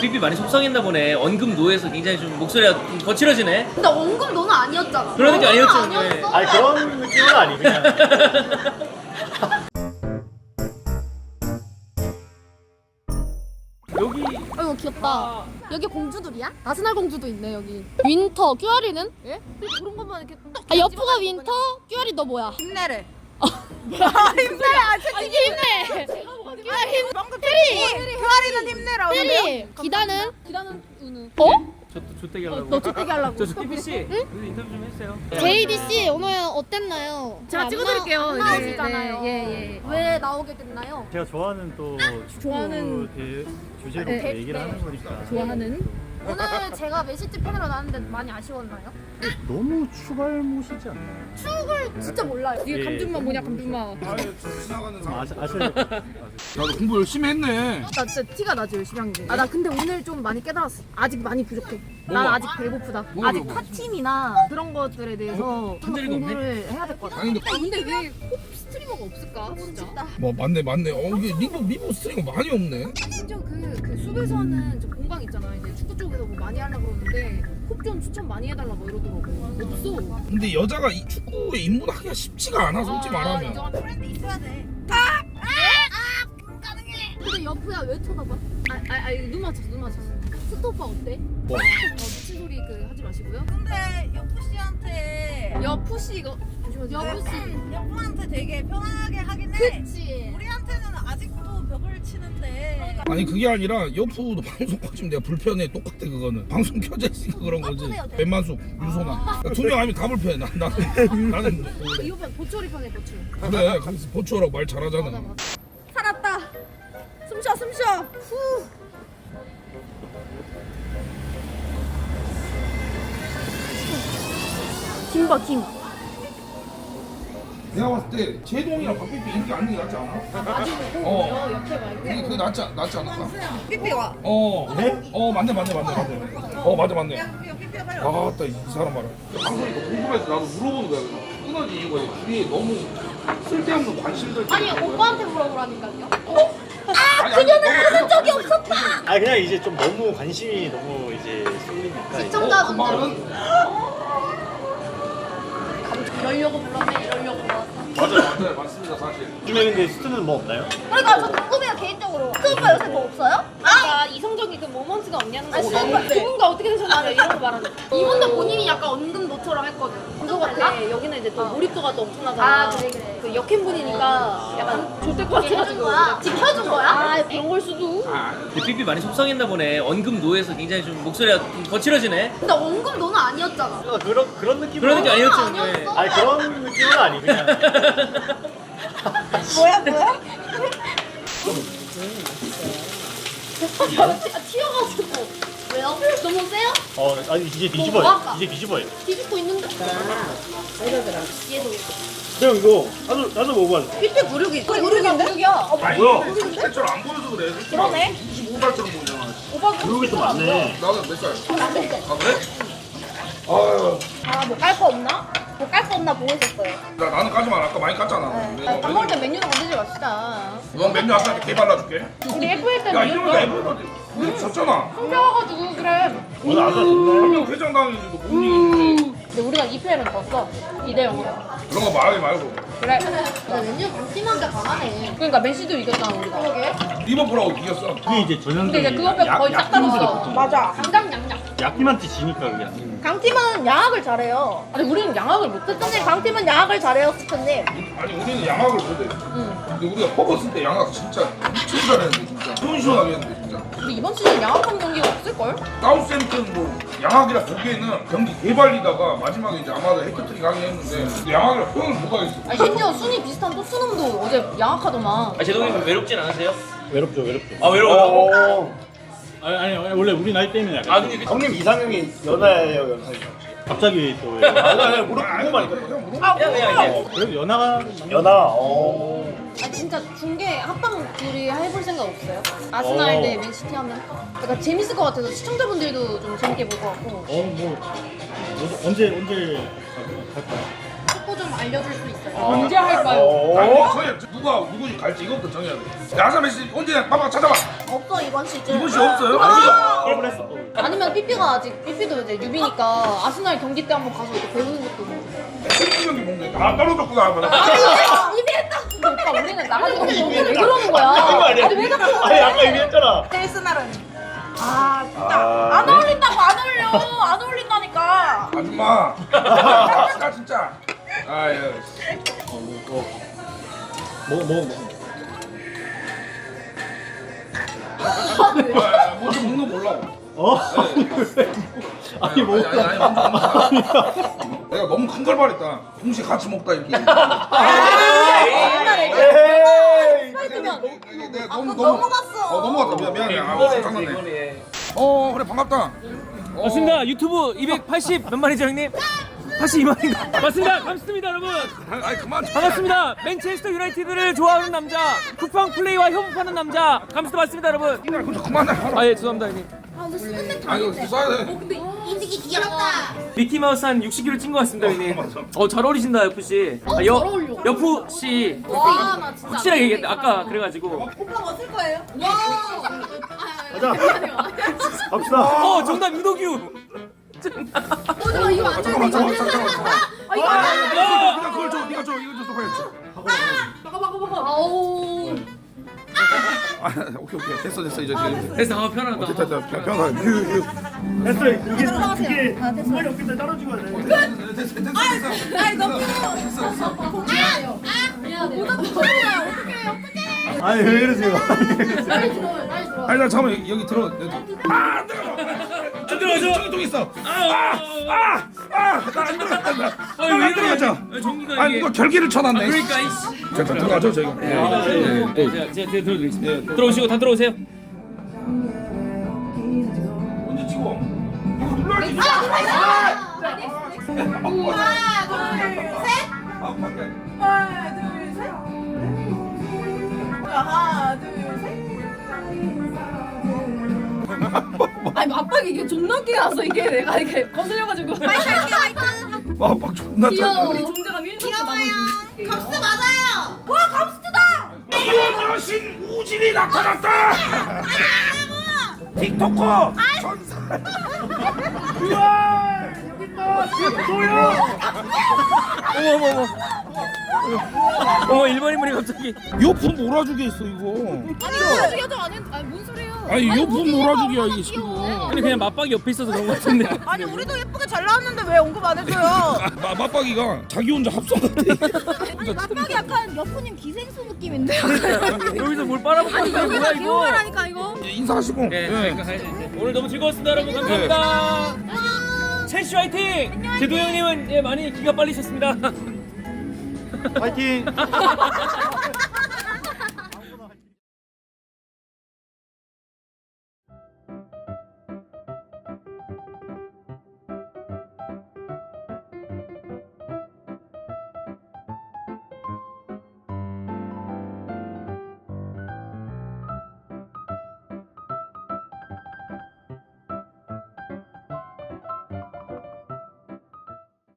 삐삐 많이 속상했나 보네. 언급 노에서 굉장히 좀 목소리가 좀 거칠어지네. 근데 원금 너는 아니었잖아. 그런 느낌 아니었죠, 너는 네. 아니었어. 아니 그런 느낌은 아니 그냥 여기 아이고 귀엽다. 여기 공주들이야? 나스날 공주도 있네 여기. 윈터, 큐아리는? 예? 그런 것만 이렇게 딱아 여프가 윈터, 큐아리 너 뭐야? 힘내래. 힘내, 아 힘내. 아 힘. 방금 테리. 교아리는 힘내라. 테리. 기다는? 기다는 우는. 어? 저도 조태기 하려고. 너 조태기 하려고. 저 삐삐 씨. 여기 인터뷰 좀 해주세요. JD 씨 오늘 어땠나요? 제가 안 찍어드릴게요. 나- 안 네, 나오시잖아요. 네, 예, 예. 왜 나오게 됐나요? 제가 좋아하는 또 좋아하는- 대, 주제로 네, 또 얘기를 하는 거니까 좋아하는 오늘 제가 맨시티 팬으로 나왔는데 많이 아쉬웠나요? 너무 추갈못이지 않나요? 축을 진짜 몰라요. 이게 예. 감준만 뭐냐 감준만. 아, 아시, 아셔야 나도 공부 열심히 했네. 나 진짜 티가 나지 열심히 한 게. 아 나 근데 오늘 좀 많이 깨달았어. 아직 많이 부족해. 난? 아직 배고프다. 뭐가 아직 배고파? 타팀이나 그런 것들에 대해서 좀더 없네? 공부를 해야 될 것 같아. 아니 근데 근데 왜꼭 스트리머가 없을까 진짜? 뭐 맞네 맞네. 어 이게 미국 미국 스트리머 많이 없네. 심지어 그, 그 숲에서 하는 저 많이 하려고 그러는데 콕좀 추천 많이 해달라 고 이러더라고. 없어. 근데 여자가 이 축구에 입문하기가 쉽지가 않아 솔직히 말하면. 인정한 프렌드 있어야 돼. 근데 여프야 왜 쳐다봐? 아, 아, 아, 이거 눈 맞췄어, 눈 맞췄어. 스토퍼 어때? 뭐? 어, 미친 소리 그 하지 마시고요. 근데 여프 씨한테 여푸 씨 이거 씨. 여프한테 되게 편하게 하긴 해. 그치. 우리한테는 아직도 벽을 치는데 아니 그게 아니라 여프도 방송 꺼지면 내가 불편해 똑같아 그거는 방송 켜져 있으니까 그런 거지 백만숙 유소나 두명 하면 다 불편해 나, 나는 나는 뭐, 이거 봐, 보초리 편해, 보초. 그래 보초라고 말 잘하잖아 살았다. 숨 쉬어, 숨 쉬어. 후. 김봐, 김. 내가 봤을 때 제동이랑 박빈비 이렇게 앉는 게 낫지 않아? 어 어, 옆에 말고. 이게 그게 낫지, 않- 낫지 않을까? 삐삐와 어어 맞네 맞네 맞네 맞네 어 맞아 맞네 삐삐와 빨리 와. 아따 이 사람 봐라 방송이 궁금해서 나도 물어보는 거야 끊어진 이유가 둘이 너무 쓸데없는 관심들 아니 오빠한테 물어보라니까요. 아니 그녀는 하는 적이 없었다. 아 그냥 이제 좀 너무 관심이 너무 이제 쏠리니까 이제 시청자분들은 말은 이러려고 불렀네 이러려고 불렀어. 맞아요 맞아요 맞습니다 사실 요즘에 근데 스트는 뭐 없나요? 그러니까 저 궁금해요 개인적으로. 오빠 요새 뭐 없어요? 아, 이성적인 그 모먼트가 없냐는 거. 아니, 너무 누군가 어떻게 되셨나요? 이런 거 말하는 거. 이분도 본인이 약간 언급 노처럼 했거든. 그거 같아. 여기는 이제 또 몰입도가 또 엄청나잖아. 아, 그래, 그래. 그 역행 분이니까 약간 좆될 것 해준 같아가지고. 거야? 지켜준 거야? 아, 그런 걸 수도. 삐삐 많이 속상했나 보네. 언급 노에서 굉장히 좀 목소리가 좀 거칠어지네. 근데 원금 너는 아니었잖아. 아, 그런 그런 느낌 그런 느낌. 아니었어. 네. 아니 그런 느낌은 아니 그냥 뭐야 뭐야? 아, 튀어가지고. 왜요? 너무 세요? 어 아니 이제 뭐 뒤집어요? 이제 뒤집어요 뒤집고 있는데? 형 이거 나도 나도 먹어봐 삐삐 구르기. 구르기인데? 여기야. 뭐야 실제로 안 보여서 그래 그러네 25살처럼 보이잖아 그러게 또 많네 나는 몇 살 아 그래? 아유 아 뭐 깔 거 없나? 뭐 깔 거 없나 보고 있었어요. 나, 나는 까지 마 아까 많이 깠잖아 밥 먹을 때 메뉴는 건들지 맙시다. 넌 메뉴 아까 개 발라줄게 우리 때야 이러면 애플 우리 졌잖아 숨겨가지고 그래. 오늘 안 왔었네 한명 회장 당했는데 너못 이기는데 근데 우리가 2패를 졌어. 2대 0으로. 그런 거 말하지 말고 그래. 메뉴 방심한데 강하네. 그러니까 맨시도 이겼잖아, 우리가. 그러게. 리버풀하고 이겼어 그게 이제 전형적인 근데 이제 그거 빼고 거의 싹다 졌어. 맞아. 강장 양양. 약팀한테 지니까 그게 안 되는 강팀은 양악을 잘해요. 아니, 우리는 양악을 못했어. 스프님 강팀은 양악을 잘해요 스프님. 아니 우리는 양악을 못해 근데 우리가 퍼버 쓸때 양악 진짜 미친 잘했는데 진짜 시원시원하게 했는데 진짜 우리 이번 시즌 양악한 경기가 없을걸? 사우스햄튼 뭐 양악이라 보기에는 경기 개발리다가 마지막에 이제 아마도 헤트트릭 하긴 했는데 양악이라 표현을 못 하겠어 아니, 심지어 순위 비슷한 토트넘도 어제 양악하더만. 아 제동님 외롭진 않으세요? 외롭죠 외롭죠 아, 외로워요? 아니, 아니 아니, 원래 우리 나이 때문에 약간 아 근데 그- 형님 이상형이 연하예요 연하예요 갑자기 또 왜? 아니 아니 있거든 그냥 물어 아 그냥 그냥 이제 그래도 연하가 연하 어 아 진짜 중계 합방 둘이 해볼 생각 없어요? 아스날 어. 대 맨시티 하면? 그러니까 재밌을 것 같아서 시청자분들도 좀 재밌게 볼 것 같고 어, 뭐, 뭐 언제 언제 갈까요? 정보 좀 알려줄 수 있어요? 언제 할까요? 어? 저희 누가 누구지 갈지 이것부터 정해야 돼. 야사매 씨 언제 봐봐 찾아봐. 없어 이번 시즌. 이번 씨 없어요? 게임을 했어. 아니면 삐삐가 아직 삐삐도 이제 뉴비니까 아스날 경기 때 한번 가서 이렇게 배우는 것도 뭐. 생기경기 먹네. 아 떨어졌구나. 근데 오빠 우리는 나가지 않는 왜 그러는 거야? 아니 왜 자꾸 아니 아까 얘기했잖아. 헬스날은. 아 진짜 아, 안 어울린다고 안 어울려. 안 어울린다니까. 아줌마. 아 진짜. 아유. 먹어 먹어 먹어. 아, 뭐좀 먹는 거 몰라. 어? 아니 뭐? 아니, 아니, 아니, 아니, 아니. 내가 너무 큰걸 말했다. 동시에 같이 먹다 이렇게. 에이. 이게 내가 너무 그거 너무 넘어갔어. 어 넘어갔다. 미안 미안해. 아. 이거네. 어 그래 반갑다. 맞습니다. 유튜브 280 몇 마리죠 형님? 82만인가? 맞습니다. 반갑습니다 여러분. 아, 아이 그만. 반갑습니다. 맨체스터 유나이티드를 좋아하는 남자, 쿠팡 플레이와 협업하는 남자. 감사도 맞습니다 여러분. 야 그거 그만해. 아 예 죄송합니다 형님. 아 이거 써야 돼. 인식이 귀엽다. 미키 마우스 한 60kg 찐 것 같습니다 형님. 어잘 어울리신다 여프 씨. 아, 잘 어울려. 여프 씨 와, 나 진짜. 확실하게 얘기했다. 아까 그래가지고. 오빠 멋을 거예요. 가자. 갑시다. 어 정답 유도규. 어, 나 이거 안 잠깐만 되는데. 잠깐만 잠깐만. 아, 이거 아, 안 돼. 네가 그걸 줘. 네가 줘. 이거 줘. 빨리 줘. 먹어, 먹어, 먹어. 아우. 아 오케이 오케이 됐어 됐어 이제 이제. 그래서 아 편하다. 됐다 됐다 편하게. 됐어. 이게 이게 빨리 없겠다 따라 죽어야 돼. 됐어 됐어 됐어. 아니 너무. 미안해. 아니 왜 그러세요? 빨리 들어요, 빨리 들어요. 아니 나 잠깐만 여기 들어. 아 뜨거워. 저 들어가죠. 저기 또 있어. 아아아나안 들어간다. 안 들어가죠. 전기가 아니 이거 결계를 쳐놨네. 그러니까 이씨. 자 들어가죠 저희가. 네, 네, 제가 제가 들어드리겠습니다. 들어오시고 다 들어오세요. 언제 찍어? 이거 눌러야지. 아. 하나 둘 셋. 압박이 이게 존나 끼어서 이게 내가 이렇게 거슬려가지고. 아막 존나 귀여워. 잘. 우리 존재감 1도 남아있는. 감스 맞아요. 와. 이혼 여신 우진이 나타났다. 틱토커 전사. 우와 여기 있다. 소야. 어머 어머 어머. 어머 일본 인물이 갑자기. 요품 몰아주게 있어 이거. 아니, 여자 아니, 아니, 뭔 소리예요? 아니 요품 몰아주기야 이게 지금. 아니 그냥 맞박이 옆에 있어서 그런 것 같은데. 아니 우리도 예쁘게 잘 나왔는데 왜 언급 안 해줘요? 마, 맞박이가 자기 혼자 합성 같아. 깜빡이 약간 여포님 기생수 느낌인데요? 여기서 뭘 빨아먹는 거야 뭐야 이거. 기호라니까 이거. 예, 인사하시고. 네, 예. 그러니까. 오늘 너무 즐거웠습니다 여러분 감사합니다. 첼시 화이팅! 제도 형님은 예, 많이 기가 빨리셨습니다. 파이팅.